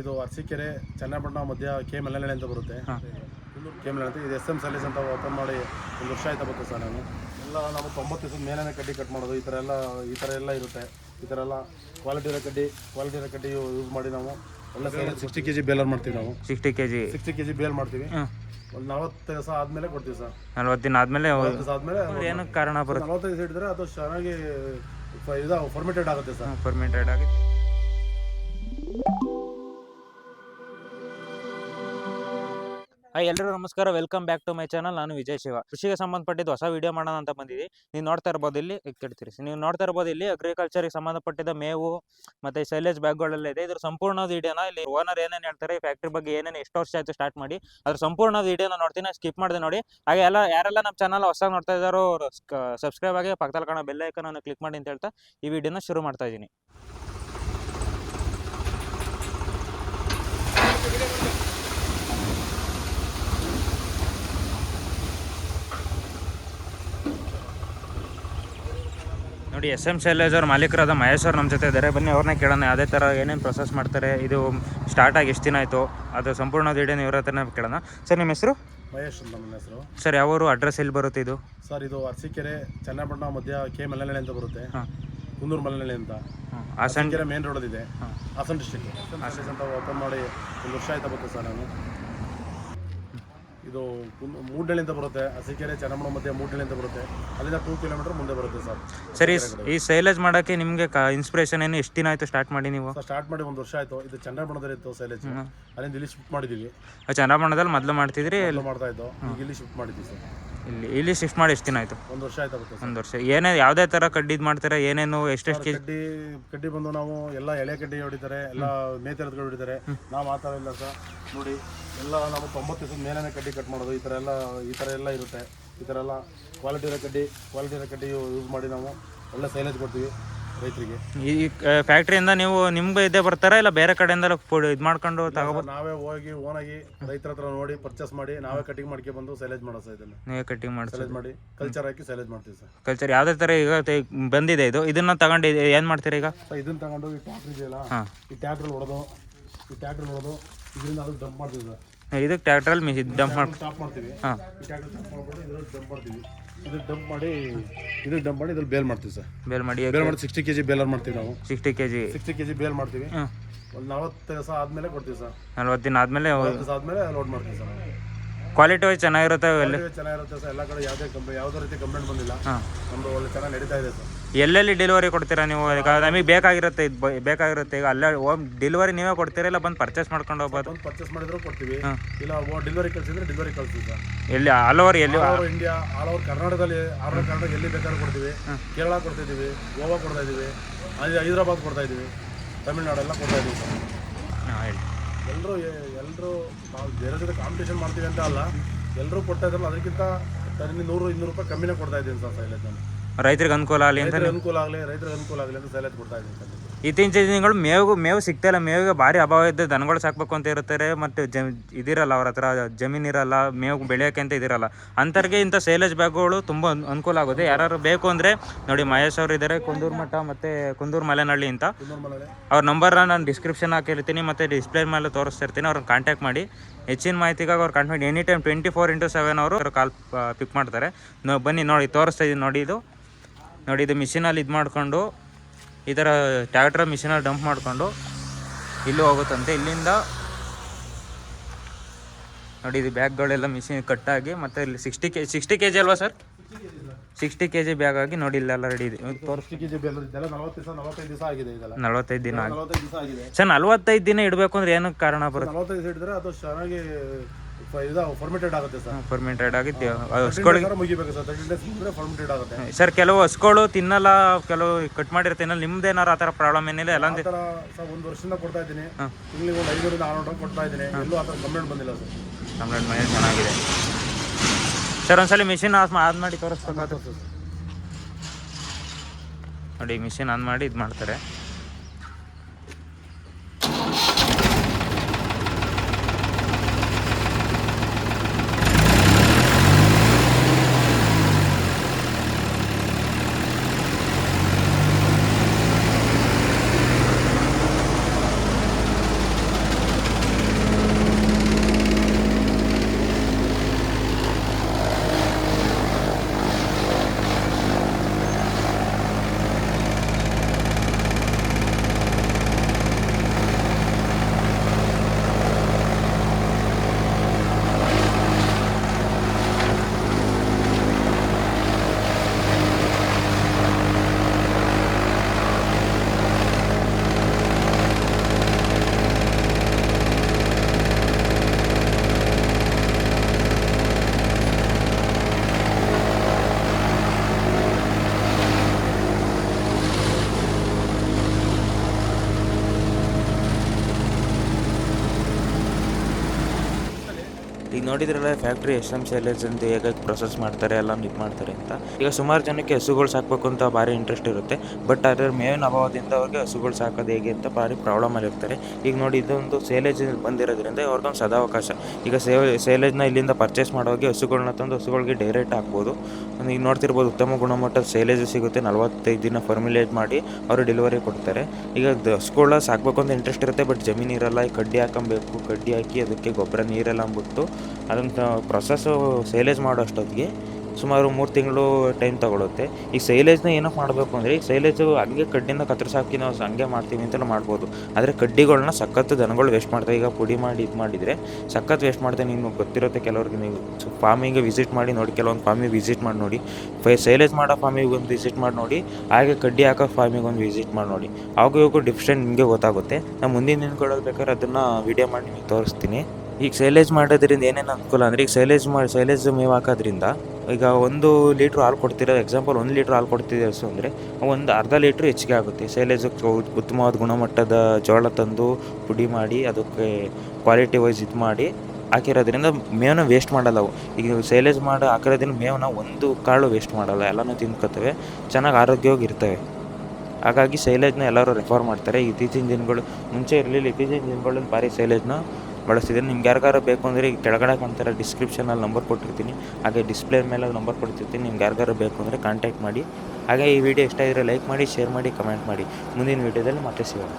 ಇದು ಅರಸೀಕೆರೆ ಚನ್ನಪಟ್ಟಣ ಮಧ್ಯ ಕೆ ಮಲೆನಳ್ಳಿ ಅಂತ ಬರುತ್ತೆ. ಕೆ ಮಲೆನಳ್ಳಿ ಅಂತ. ಇದು ಎಸ್ ಎಂ ಸಲೀಸ್ ಅಂತ ಓಪನ್ ಮಾಡಿ ಒಂದು ವರ್ಷ ಆಯ್ತಾ ಬರುತ್ತೆ ಸರ್ ನಾನು. ಎಲ್ಲ ನಾವು ತೊಂಬತ್ತು ದಿವಸದ ಮೇಲೇ ಕಡ್ಡಿ ಕಟ್ ಮಾಡೋದು. ಈ ಥರ ಎಲ್ಲ ಈ ಥರ ಎಲ್ಲ ಇರುತ್ತೆ. ಈ ಥರ ಎಲ್ಲ ಕ್ವಾಲಿಟಿ ಇರೋ ಕಡ್ಡಿ ಕ್ವಾಲಿಟಿ ಇರೋ ಕಡ್ಡಿ ಯೂಸ್ ಮಾಡಿ ನಾವು. ಒಳ್ಳೆ ಸಿಕ್ಸ್ಟಿ ಕೆ ಜಿ ಬೇಲರ್ ಮಾಡ್ತೀವಿ ನಾವು. Sixty K G sixty K G bale ಮಾಡ್ತೀವಿ. ಒಂದು ನಲವತ್ತು ದಿವಸ ಆದಮೇಲೆ ಕೊಡ್ತೀವಿ ಸರ್. ನಲ್ವತ್ತು ದಿನ ಆದಮೇಲೆ ದಿವಸ ಆದಮೇಲೆ ಏನು ಕಾರಣ ಬರುತ್ತೆ. ನಲವತ್ತೈದು ದಿವಸ ಹಿಡಿದ್ರೆ ಅದು ಚೆನ್ನಾಗಿ ಇದು ಫರ್ಮೆಂಟೆಡ್ ಆಗುತ್ತೆ ಸರ್. ಫರ್ಮೆಂಟೆಡ್ ಆಗಿ ಹಾಯ್ ಎಲ್ಲರೂ ನಮಸ್ಕಾರ. Welcome back to my channel. ನಾನು ವಿಜಯ್ ಶಿವ. ಕೃಷಿಗೆ ಸಂಬಂಧಪಟ್ಟಿದ್ದು ಹೊಸ ವಿಡಿಯೋ ಮಾಡೋಣ ಅಂತ ಬಂದಿದ್ವಿ ನೀವು ನೋಡ್ತಾ ಇರ್ಬೋದು ಇಲ್ಲಿ ಕೆಡ್ತೀರಿ ನೀವು ನೋಡ್ತಾ ಇರ್ಬೋದು ಇಲ್ಲಿ ಅಗ್ರಿಕಲ್ಚರ್ಗೆ ಸಂಬಂಧಪಟ್ಟಿದ್ದ ಮೇವು ಮತ್ತೆ ಸೈಲೇಜ್ ಬ್ಯಾಗ್ಗಳೆಲ್ಲ ಇದೆ. ಇದ್ರ ಸಂಪೂರ್ಣ ವಿಡಿಯೋನ ಇಲ್ಲಿ ಓನರ್ ಏನೇನು ಹೇಳ್ತಾರೆ, ಈ ಫ್ಯಾಕ್ಟ್ರಿ ಬಗ್ಗೆ ಏನೇನು ಎಷ್ಟು ವರ್ಷ ಆಯ್ತು ಸ್ಟಾರ್ಟ್ ಮಾಡಿ, ಅದ್ರ ಸಂಪೂರ್ಣ ವಿಡಿಯೋನ ನೋಡ್ತೀನಿ. ಸ್ಕಿಪ್ ಮಾಡಿದೆ ನೋಡಿ. ಹಾಗೆ ಎಲ್ಲ, ಯಾರೆಲ್ಲ ನಮ್ಮ ಚಾನಲ್ ಹೊಸ ನೋಡ್ತಾ ಇದ್ದಾರೋ ಸಬ್ಸ್ಕ್ರೈಬ್ ಆಗಿ ಪಕ್ಕದಲ್ಲಿ ಕಾಣೋ ಬೆಲ್ ಐಕನ್ ಕ್ಲಿಕ್ ಮಾಡಿ ಅಂತ ಹೇಳ್ತಾ ಈ ವಿಡಿಯೋನ ಶುರು ಮಾಡ್ತಾ ಇದ್ದೀನಿ. ನೋಡಿ ಎಸ್ ಎಂ ಶೈಲೇಜ್ ಅವ್ರ ಮಾಲೀಕರಾದ ಮಹೇಶ್ ಅವ್ರು ನಮ್ಮ ಜೊತೆ ಇದ್ದಾರೆ. ಬನ್ನಿ ಅವ್ರನ್ನೇ ಕೇಳೋಣ. ಅದೇ ಥರ ಏನೇನು ಪ್ರೊಸೆಸ್ ಮಾಡ್ತಾರೆ ಇದು ಸ್ಟಾರ್ಟ್ ಆಗಿ ಎಷ್ಟು ದಿನ ಆಯಿತು ಅದು ಸಂಪೂರ್ಣ ವಿಡಿಯೋನ ಇವ್ರ ಹತ್ರನೇ ಕೇಳೋಣ. ಸರ್ ನಿಮ್ಮ ಹೆಸರು? ಮಹೇಶ್ ಅಂತ ನನ್ನ ಹೆಸರು. ಸರ್ ಯಾವೂರು ಅಡ್ರೆಸ್ ಎಲ್ಲಿ ಬರುತ್ತೆ ಇದು? ಸರ್ ಇದು ಅರಸೀಕೆರೆ ಚನ್ನಪಟ್ಟಣ ಮಧ್ಯ ಕೆ ಮಲೆನಳ್ಳಿ ಅಂತ ಬರುತ್ತೆ. ಹಾಂ. ಕುಂದೂರು ಮಲೆನಳ್ಳಿ ಅಂತ. ಹಾಸನ್ ಮೇನ್ ರೋಡ್ ಇದೆ. ಹಾಂ. ಹಾಸನ್ ಡಿಸ್ಟಿಕ್ ಅಂತ ಓಪನ್ ಮಾಡಿ ಒಂದು ವರ್ಷ ಆಯ್ತಾ ಬರುತ್ತೆ ಸರ್ ನಾನು. ಇದು ಮೂಡ್ನಳ್ಳಿಯಿಂದ ಬರುತ್ತೆ ಹಸಿಕೆರೆ ಚನ್ನಪಟ್ಟಣ ಮಧ್ಯೆ ಮೂಡ್ನಳ್ಳಿಯಿಂದ ಬರುತ್ತೆ. ಅಲ್ಲಿಂದ ಟೂ ಕಿಲೋಮೀಟರ್ ಮುಂದೆ ಬರುತ್ತೆ ಸರ್. ಸರಿ ಈ ಸೈಲೇಜ್ ಮಾಡೋಕ್ಕೆ ನಿಮಗೆ ಇನ್ಸ್ಪಿರೇಷನ್ ಏನು? ಎಷ್ಟು ದಿನ ಆಯಿತು ಸ್ಟಾರ್ಟ್ ಮಾಡಿ ನೀವು? ಸ್ಟಾರ್ಟ್ ಮಾಡಿ ಒಂದು ವರ್ಷ ಆಯಿತು. ಇದು ಚಂದ್ರಬಣದಲ್ಲಿ ಇತ್ತು ಸೈಲೇಜ್. ಅಲ್ಲಿಂದ ಇಲ್ಲಿ ಶಿಫ್ಟ್ ಮಾಡಿದ್ದೀವಿ ಚಂದ್ರಬಣದಲ್ಲಿ ಮೊದಲು ಮಾಡ್ತಿದ್ರಿ? ಎಲ್ಲ ಮಾಡ್ತಾ ಇದ್ದು ಈಗ ಇಲ್ಲಿ ಶಿಫ್ಟ್ ಮಾಡಿದ್ವಿ ಸರ್. ಇಲ್ಲಿ ಇಲ್ಲಿ ಶಿಫ್ಟ್ ಮಾಡಿ ಎಷ್ಟು ದಿನ ಆಯಿತು? ಒಂದು ವರ್ಷ ಆಯ್ತು ಒಂದು ವರ್ಷ. ಏನೇ ಯಾವುದೇ ಥರ ಕಡ್ಡಿದ್ ಮಾಡ್ತಾರೆ ಏನೇನು ಎಷ್ಟೆಷ್ಟು ಕೆ ಕಡ್ಡಿ ಕಡ್ಡಿ ಬಂದು ನಾವು ಎಲ್ಲ ಎಳೆ ಕಡ್ಡಿ ಹೊಡಿತಾರೆ ಎಲ್ಲ ಮೇತರದ್ಗಳು ಹೊಡಿತಾರೆ. ನಾವು ಆ ಥರ ಇಲ್ಲ ಸರ್. ನೋಡಿ ಎಲ್ಲ ನಾವು ತೊಂಬತ್ತು ದಿವಸದ ಮೇಲೇ ಕಡ್ಡಿ ಕಟ್ ಮಾಡೋದು. ಈ ಥರ ಎಲ್ಲ ಈ ಥರ ಎಲ್ಲ ಇರುತ್ತೆ. ಈ ಥರ ಎಲ್ಲ ಕ್ವಾಲಿಟಿ ಇರೋ ಕಡ್ಡಿ ಕ್ವಾಲಿಟಿ ಇರೋ ಕಡ್ಡಿ ಯೂಸ್ ಮಾಡಿ ನಾವು ಒಳ್ಳೆ ಸೈಲೇಜ್ ಕೊಡ್ತೀವಿ. ರೈತರಿಗೆ? ಈ ಫ್ಯಾಕ್ಟ್ರಿಯಿಂದ ನೀವು ನಿಮ್ಗೆ ಇದೇ ಬರ್ತಾರಾ ಇಲ್ಲ ಬೇರೆ ಕಡೆಯಿಂದ ಇದು ಮಾಡ್ಕೊಂಡು ತಗೋಬೋದು ನಾವೇ ಹೋಗಿ ಓನಾಗಿ ರೈತರ ಹತ್ರ ನೋಡಿ ಪರ್ಚೇಸ್ ಮಾಡಿ ನಾವೇ ಕಟಿಂಗ್ ಮಾಡ್ಕೆ ಬಂದು ಸೈಲೇಜ್ ಮಾಡೋ ಸರ್ ಇದನ್ನ. ನೀವೇ ಕಟಿಂಗ್ ಮಾಡಿ ಸೈಲೇಜ್ ಮಾಡಿ ಕಲ್ಚರ್ ಹಾಕಿ ಸೈಲೇಜ್ ಮಾಡ್ತೀವಿ ಸರ್. ಕಲ್ಚರ್ ಯಾವುದೇ ಥರ ಈಗ ತೆ- ಬಂದಿದೆ ಇದು. ಇದನ್ನ ತಗೊಂಡು ಏನು ಮಾಡ್ತೀರಾ ಈಗ? ಇದನ್ನ ತಗೊಂಡು ಈ ಟ್ಯಾಕ್ಟ್ರ್ ಇದೆಯಲ್ಲ ಈ ಟ್ಯಾಕ್ಟ್ರಲ್ಲಿ ಹೊಡೆದು ಈ ಟ್ಯಾಕ್ಟ್ರಲ್ಲಿ ಹೊಡೆದು ಇದರಿಂದ ಅದು ಡಂಪ್ ಮಾಡ್ತೀವಿ ಸರ್. ಇದಕ್ಕೆ ಟ್ರ್ಯಾಕ್ಟ್ರಲ್ಲಿ ಮಿ ಡಂಪ್ ಮಾಡ್ತೀವಿ. ಹಾಂ. ಇದು ಡಂಪ್ ಮಾಡಿ ಇದು ಡಂಪ್ ಮಾಡಿ ಇದ್ರಲ್ಲಿ ಬೇಲ್ ಮಾಡ್ತೀವಿ ಸರ್. ಬೇಲ್ ಮಾಡಿ ಬೇಲ್ ಮಾಡಿ ಸಿಕ್ಸ್ಟಿ ಕೆಜಿ ಬೇಲರ್ ಮಾಡ್ತೀವಿ ನಾವು. Sixty K G sixty K G bale ಮಾಡ್ತೀವಿ. ಒಂದು ನಲವತ್ತು ದಿವಸ ಆದಮೇಲೆ ಕೊಡ್ತೀವಿ ಸರ್. ನಲ್ವತ್ತು ದಿನ ಆದಮೇಲೆ ದಿವಸ ಆದಮೇಲೆ ಲೋಡ್ ಮಾಡ್ತೀವಿ ಸರ್ ಕ್ವಾಲಿಟಿ ವೈಸ್ ಚೆನ್ನಾಗಿರುತ್ತೆ ಎಲ್ಲ. ಚೆನ್ನಾಗಿರುತ್ತೆ ಸರ್. ಎಲ್ಲ ಕಡೆ ಯಾವುದೇ ಕಂಪ್ನಿ ಯಾವುದೇ ರೀತಿ ಕಂಪ್ಲೇಂಟ್ ಬಂದಿಲ್ಲ. ನಮ್ಮದು ಒಳ್ಳೆ ಚೆನ್ನಾಗಿ ನಡೀತಾ ಇದೆ ಸರ್. ಎಲ್ಲೆಲ್ಲಿ ಡೆಲಿವರಿ ಕೊಡ್ತೀರಾ ನೀವು? ಈಗ ನಮಗೆ ಬೇಕಾಗಿರುತ್ತೆ ಇದು ಬ- ಬೇಕಾಗಿರುತ್ತೆ. ಈಗ ಅಲ್ಲೇ ಹೋಮ್ ಡೆಲಿವರಿ ನೀವೇ ಕೊಡ್ತೀರಾ ಇಲ್ಲ ಬಂದು ಪರ್ಚೇಸ್ ಮಾಡ್ಕೊಂಡು ಹೋಗ್ಬೋದು? ಬಂದು ಪರ್ಚೇಸ್ ಮಾಡಿದ್ರು ಕೊಡ್ತೀವಿ. ಇಲ್ಲ ಡೆಲಿವರಿ ಕಳಿಸಿದ್ರೆ ಡೆಲಿವರಿ ಕಳಿಸ್ತೀವಿ ಸರ್. ಎಲ್ಲಿ ಆಲ್ ಓವರ್ ಎಲ್ಲಿ? All over India all over ಕರ್ನಾಟಕದಲ್ಲಿ ಆಲ್ ಓವರ್ ಕರ್ನಾಟಕ ಎಲ್ಲಿ ಬೇಕಾದ್ರೂ ಕೊಡ್ತೀವಿ. ಕೇರಳ ಕೊಡ್ತಾ ಇದೀವಿ ಗೋವಾ ಕೊಡ್ತಾ ಇದೀವಿ ಅಲ್ಲಿ ಹೈದರಾಬಾದ್ ಕೊಡ್ತಾ ಇದೀವಿ ತಮಿಳ್ನಾಡೆಲ್ಲ ಕೊಡ್ತಾ ಇದೀವಿ ಸರ್. ಹಾಂ ಹೇಳಿ. ಎಲ್ಲರೂ ಎಲ್ಲರೂ ನಾವು ಬೇರೆ ಜೊತೆ ಕಾಂಪಿಟೇಷನ್ ಮಾಡ್ತೀವಿ ಅಂತ ಅಲ್ಲ ಎಲ್ಲರೂ ಕೊಡ್ತಾ ಇದ್ರಲ್ಲ ಅದಕ್ಕಿಂತ ತನ್ನ ನೂರು ಇನ್ನೂರು ರೂಪಾಯಿ ಕಮ್ಮಿನೇ ಕೊಡ್ತಾ ಇದ್ದೀನಿ ಸರ್ ಸೈಲೇಜ್ ನಾನು. ರೈತರಿಗೆ ಅನುಕೂಲ ಆಗಲಿ ಅಂತ ರೈತರಿಗೆ ಅನುಕೂಲ ಆಗಲಿ ರೈತರಿಗೆ ಅನುಕೂಲ ಆಗಲಿ ಅಂತ ಸಲಹೆ ಕೊಡ್ತಾ ಇದ್ದೀನಿ ಸರ್ ಇತ್ತೀಚಿನ ದಿನಗಳು ಮೇವು ಮೇವು ಸಿಗ್ತಾ ಇಲ್ಲ. ಮೇವಿಗೆ ಭಾರಿ ಅಭಾವ ಇದ್ದು ದನಗಳು ಸಾಕ್ಬೇಕು ಅಂತ ಇರುತ್ತಾರೆ. ಮತ್ತು ಜಮ್ ಇದಿರಲ್ಲ ಅವ್ರ ಹತ್ರ ಜಮೀನು ಇರಲ್ಲ ಮೇವು ಬೆಳೆಯೋಕೆ ಅಂತ ಇದಿರಲ್ಲ. ಅಂತರ್ಗೆ ಇಂಥ ಸೇಲೇಜ್ ಬ್ಯಾಗ್ಗಳು ತುಂಬ ಅನ್- ಅನುಕೂಲ ಆಗುತ್ತೆ. ಯಾರು ಬೇಕು ಅಂದರೆ ನೋಡಿ ಮಹೇಶ್ ಅವರು ಇದ್ದಾರೆ ಕುಂದೂರು ಮಠ ಮತ್ತು ಕುಂದೂರು ಮಲೆನಹಳ್ಳಿ ಅಂತ. ಅವ್ರ ನಂಬರ್ನ ನಾನು ಡಿಸ್ಕ್ರಿಪ್ಷನ್ ಹಾಕಿರ್ತೀನಿ ಮತ್ತು ಡಿಸ್ಪ್ಲೇ ಮೇಲೆ ತೋರಿಸ್ತಿರ್ತೀನಿ. ಅವ್ರನ್ನ ಕಾಂಟ್ಯಾಕ್ಟ್ ಮಾಡಿ. ಹೆಚ್ಚಿನ ಮಾಹಿತಿಗಾಗಿ ಅವ್ರು contact any time twenty four into seven ಅವರು ಕಾಲ್ ಪಿಕ್ ಮಾಡ್ತಾರೆ. ನೋ- ಬನ್ನಿ ನೋಡಿ ತೋರಿಸ್ತಾ ಇದ್ದೀನಿ ನೋಡಿ ಇದು. ನೋಡಿ ಇದು ಮಿಷಿನಲ್ಲಿ ಇದು ಮಾಡಿಕೊಂಡು ಈ ಥರ ಟ್ಯಾಕ್ಟ್ರ್ ಮಿಷಿನಲ್ಲಿ ಡಂಪ್ ಮಾಡಿಕೊಂಡು ಇಲ್ಲೂ ಹೋಗುತ್ತಂತೆ. ಇಲ್ಲಿಂದ ನೋಡಿ ಇದು ಬ್ಯಾಗ್ಗಳೆಲ್ಲ ಮಿಷಿನ್ ಕಟ್ಟಾಗಿ ಮತ್ತು ಇಲ್ಲಿ sixty K sixty K G ಅಲ್ವಾ sir? Sixty K G bag ಆಗಿ ನೋಡಿ ಇಲ್ಲೆಲ್ಲ ರೆಡಿ ಇದೆ. ನಲವತ್ತೈದು ದಿನ ಆಗಿ. ಆಗಿದೆ. ಸರ್ ನಲವತ್ತೈದು ದಿನ ಇಡಬೇಕು ಅಂದ್ರೆ ಏನಕ್ಕೆ ಕಾರಣ ಬರುತ್ತೆ? ಇದು ಫರ್ಮೇಟೆಡ್ ಆಗುತ್ತೆ ಸರ್. ಫರ್ಮೆಂಟೆಡ್ ಆಗಿದ್ದು ಹಸ್ಗಳು ಬೇಕಾದ್ರೆ ಮುಗಿಬೇಕು ಸರ್. ತರ್ಟಿ ಡೇಸ್ ಮುಗಿದ್ರೆ ಫರ್ಮೇಟೆಡ್ ಆಗುತ್ತೆ. ಸರ್ ಕೆಲವು ಹಸ್ಗಳು ತಿನ್ನಲ್ಲ ಕೆಲವು ಕಟ್ ಮಾಡಿರ್ತೇನೆ ನಿಮ್ದೇನಾರು ಆ ಥರ ಪ್ರಾಬ್ಲಮ್ ಏನಿಲ್ಲ ಎಲ್ಲ ಆ ಥರ ಸರ್ ಒಂದು ವರ್ಷದಿಂದ ಕೊಡ್ತಾ ಇದ್ದೀನಿ. ತಿಂಗಳಿಗೆ ಒಂದು ಐನೂರಿಂದ ಆರುನೂರು ಕೊಡ್ತಾ ಇದ್ದೀನಿ. ಎಲ್ಲೂ ಆ ಥರ ಕಂಪ್ಲೇಂಟ್ ಬಂದಿಲ್ಲ ಸರ್. ಕಂಪ್ಲೇಂಟ್ ಮನೆ ಚೆನ್ನಾಗಿದೆ. ಸರ್ ಒಂದ್ಸಲ ಮಿಷಿನ್ ಆನ್ ಆನ್ ಮಾಡಿ ತೋರಿಸ್ಬೇಕಾದ್ರೆ ಸರ್. ನೋಡಿ ಮಿಷಿನ್ ಆನ್ ಮಾಡಿ ಇದು ಮಾಡ್ತಾರೆ. ಈಗ ನೋಡಿದ್ರಲ್ಲ ಫ್ಯಾಕ್ಟ್ರಿ ಎಸ್ ಎಂ ಅಂತ ಹೇಗೆ ಪ್ರೊಸೆಸ್ ಮಾಡ್ತಾರೆ, ಎಲ್ಲ ಇದು ಮಾಡ್ತಾರೆ ಅಂತ. ಈಗ ಸುಮಾರು ಜನಕ್ಕೆ ಹಸುಗಳು ಸಾಕಬೇಕು ಅಂತ ಭಾರಿ ಇಂಟ್ರೆಸ್ಟ್ ಇರುತ್ತೆ ಬಟ್ ಅದರ ಮೇವಿನ ಅಭಾವದಿಂದ ಅವ್ರಿಗೆ ಹಸುಗಳು ಸಾಕೋದು ಹೇಗೆ ಅಂತ ಭಾರಿ ಪ್ರಾಬ್ಲಮಲ್ಲಿ ಇರ್ತಾರೆ. ಈಗ ನೋಡಿ, ಇದೊಂದು ಸೇಲೇಜ್ ಬಂದಿರೋದ್ರಿಂದ ಅವ್ರಿಗೊಂದು ಸದಾವಕಾಶ. ಈಗ ಸೇಲೇಜ್ನ ಇಲ್ಲಿಂದ ಪರ್ಚೇಸ್ ಮಾಡೋಗಿ ಹಸುಗಳನ್ನ ತಂದು ಹಸುಗಳಿಗೆ ಡೈರೆಕ್ಟ್ ಹಾಕ್ಬೋದು. ಈಗ ನೋಡ್ತಿರ್ಬೋದು, ಉತ್ತಮ ಗುಣಮಟ್ಟದ ಸೇಲೇಜ್ ಸಿಗುತ್ತೆ, ನಲವತ್ತೈದು ದಿನ ಫರ್ಮಿಲೇಟ್ ಮಾಡಿ ಅವರು ಡೆಲಿವರಿ ಕೊಡ್ತಾರೆ. ಈಗ ಹಸುಗಳ ಸಾಕಬೇಕು ಅಂತ ಇಂಟ್ರೆಸ್ಟ್ ಇರುತ್ತೆ ಬಟ್ ಜಮೀನು ಇರಲ್ಲ, ಈ ಕಡ್ಡಿ ಹಾಕೊಬೇಕು, ಕಡ್ಡಿ ಹಾಕಿ ಅದಕ್ಕೆ ಗೊಬ್ಬರ ನೀರೆಲ್ಲ ಅಂದ್ಬಿಟ್ಟು ಅದನ್ನು ಪ್ರೊಸೆಸ್ಸು ಸೇಲೇಜ್ ಮಾಡೋ ಅಷ್ಟೊತ್ತಿಗೆ ಸುಮಾರು ಮೂರು ತಿಂಗಳು ಟೈಮ್ ತೊಗೊಳುತ್ತೆ. ಈ ಸೈಲೇಜ್ನ ಏನಕ್ಕೆ ಮಾಡಬೇಕು ಅಂದರೆ ಈ ಸೈಲೇಜು ಹಂಗೆ ಕಡ್ಡಿನ ಕತ್ತರಿಸಾಕಿ ನಾವು ಹಂಗೆ ಮಾಡ್ತೀವಿ ಅಂತಲೂ ಮಾಡ್ಬೋದು. ಆದರೆ ಕಡ್ಡಿಗಳನ್ನ ಸಖತ್ತು ದನಗಳು ವೇಸ್ಟ್ ಮಾಡ್ತಾರೆ. ಈಗ ಪುಡಿ ಮಾಡಿ ಇದು ಮಾಡಿದರೆ ಸಖತ್ತು ವೇಸ್ಟ್ ಮಾಡ್ತಾರೆ ನಿಮ್ಗೆ ಗೊತ್ತಿರುತ್ತೆ ಕೆಲವ್ರಿಗೆ ನೀವು ಫಾರ್ಮಿಗೆ ವಿಸಿಟ್ ಮಾಡಿ ನೋಡಿ, ಕೆಲವೊಂದು ಫಾರ್ಮಿಗೆ ವಿಸಿಟ್ ಮಾಡಿ ನೋಡಿ. ಫೈ ಸೈಲೇಜ್ ಮಾಡೋ ಫಾರ್ಮಿಗೆ ಒಂದು ವಿಸಿಟ್ ಮಾಡಿ ನೋಡಿ, ಹಾಗೆ ಕಡ್ಡಿ ಹಾಕೋ ಫಾರ್ಮಿಗೆ ಒಂದು ವಿಸಿಟ್ ಮಾಡಿ ನೋಡಿ. ಆವಾಗ ಇವಾಗ ಡಿಫ್ರೆಂಟ್ ನಿಮಗೆ ಗೊತ್ತಾಗುತ್ತೆ. ನಾನು ಮುಂದಿನ ದಿನಗಳಲ್ಲಿ ಬೇಕಾದ್ರೆ ಅದನ್ನು ವಿಡಿಯೋ ಮಾಡಿ ನಿಮಗೆ ತೋರಿಸ್ತೀನಿ. ಈಗ ಸೈಲೇಜ್ ಮಾಡೋದ್ರಿಂದ ಏನೇನು ಅನುಕೂಲ? ಅಂದರೆ ಈಗ ಸೈಲೇಜ್ ಮಾಡಿ ಸೈಲೇಜ್ ಮೇವು ಹಾಕೋದ್ರಿಂದ ಈಗ ಒಂದು ಲೀಟ್ರ್ ಹಾಲು ಕೊಡ್ತಿರೋ, ಎಕ್ಸಾಂಪಲ್ ಒಂದು ಲೀಟ್ರ್ ಹಾಲು ಕೊಡ್ತಿದ್ದೀವಿ ಸೊ ಅಂದರೆ, ಒಂದು ಅರ್ಧ ಲೀಟ್ರ್ ಹೆಚ್ಚಿಗೆ ಆಗುತ್ತೆ. ಸೈಲೇಜ್ ಉತ್ತಮವಾದ ಗುಣಮಟ್ಟದ ಜೋಳ ತಂದು ಪುಡಿ ಮಾಡಿ, ಅದಕ್ಕೆ ಕ್ವಾಲಿಟಿ ವೈಸ್ ಇದು ಮಾಡಿ ಹಾಕಿರೋದ್ರಿಂದ ಮೇವನ್ನ ವೇಸ್ಟ್ ಮಾಡಲ್ಲ ಅವು. ಈಗ ಸೈಲೇಜ್ ಮಾಡಿ, ಹಾಕಿರೋದ್ರಿಂದ ಮೇವನ್ನ ಒಂದು ಕಾಳು ವೇಸ್ಟ್ ಮಾಡಲ್ಲ. ಎಲ್ಲನೂ ತಿನ್ಕೋತವೆ, ಚೆನ್ನಾಗಿ ಆರೋಗ್ಯವಾಗಿ ಇರ್ತವೆ. ಹಾಗಾಗಿ ಸೈಲೇಜ್ನ ಎಲ್ಲರೂ ರೆಫರ್ ಮಾಡ್ತಾರೆ. ಇತ್ತೀಚಿನ ದಿನಗಳು ಮುಂಚೆ ಇರಲಿಲ್ಲ, ಇತ್ತೀಚಿನ ದಿನಗಳಲ್ಲಿ ಭಾರಿ ಸೈಲೇಜ್ನ ಬಳಸ್ತಿದ್ದಾರೆ ನಿಮ್ಗೆ ಯಾರಿಗಾರು ಬೇಕು ಅಂದರೆ ಈಗ ಕೆಳಗಡೆ ಕಾಣ್ತಾರೆ ಡಿಸ್ಕ್ರಿಪ್ಷನಲ್ಲಿ ನಂಬರ್ ಕೊಟ್ಟಿರ್ತೀನಿ. ಹಾಗೆ ಡಿಸ್ಪ್ಲೇ ಮೇಲೆ ನಂಬರ್ ಕೊಡ್ತಿರ್ತೀನಿ. ನಿಮ್ಗೆ ಯಾರಿಗಾರು ಬೇಕು ಅಂದರೆ ಕಾಂಟ್ಯಾಕ್ಟ್ ಮಾಡಿ. ಹಾಗೆ ಈ ವಿಡಿಯೋ ಇಷ್ಟ ಇದ್ದರೆ ಲೈಕ್ ಮಾಡಿ ಶೇರ್ ಮಾಡಿ ಕಮೆಂಟ್ ಮಾಡಿ. ಮುಂದಿನ ವಿಡಿಯೋದಲ್ಲಿ ಮತ್ತೆ ಸಿಗೋಣ.